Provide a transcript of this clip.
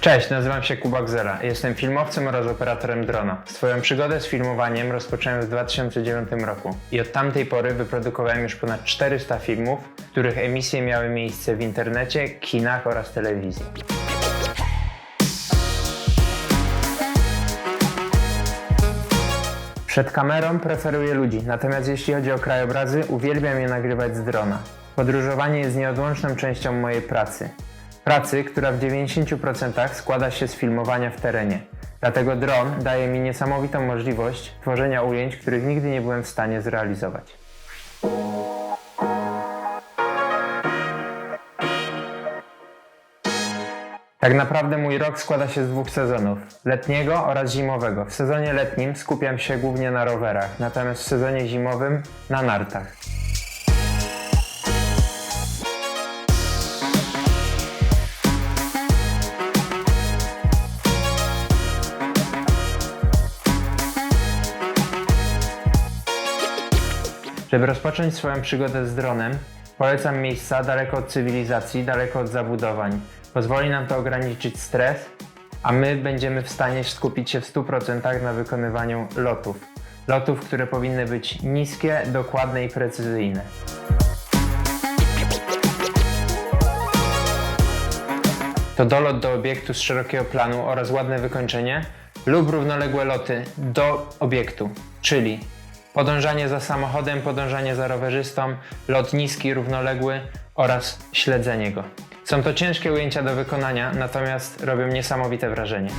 Cześć, nazywam się Kuba Gzela. Jestem filmowcem oraz operatorem drona. Swoją przygodę z filmowaniem rozpocząłem w 2009 roku i od tamtej pory wyprodukowałem już ponad 400 filmów, których emisje miały miejsce w internecie, kinach oraz telewizji. Przed kamerą preferuję ludzi, natomiast jeśli chodzi o krajobrazy, uwielbiam je nagrywać z drona. Podróżowanie jest nieodłączną częścią mojej pracy. Pracy, która w 90% składa się z filmowania w terenie. Dlatego dron daje mi niesamowitą możliwość tworzenia ujęć, których nigdy nie byłem w stanie zrealizować. Tak naprawdę mój rok składa się z dwóch sezonów: letniego oraz zimowego. W sezonie letnim skupiam się głównie na rowerach, natomiast w sezonie zimowym na nartach. Żeby rozpocząć swoją przygodę z dronem, polecam miejsca daleko od cywilizacji, daleko od zabudowań. Pozwoli nam to ograniczyć stres, a my będziemy w stanie skupić się w 100% na wykonywaniu lotów. Lotów, które powinny być niskie, dokładne i precyzyjne. To dolot do obiektu z szerokiego planu oraz ładne wykończenie lub równoległe loty do obiektu, czyli podążanie za samochodem, podążanie za rowerzystą, lot niski, równoległy oraz śledzenie go. Są to ciężkie ujęcia do wykonania, natomiast robią niesamowite wrażenie.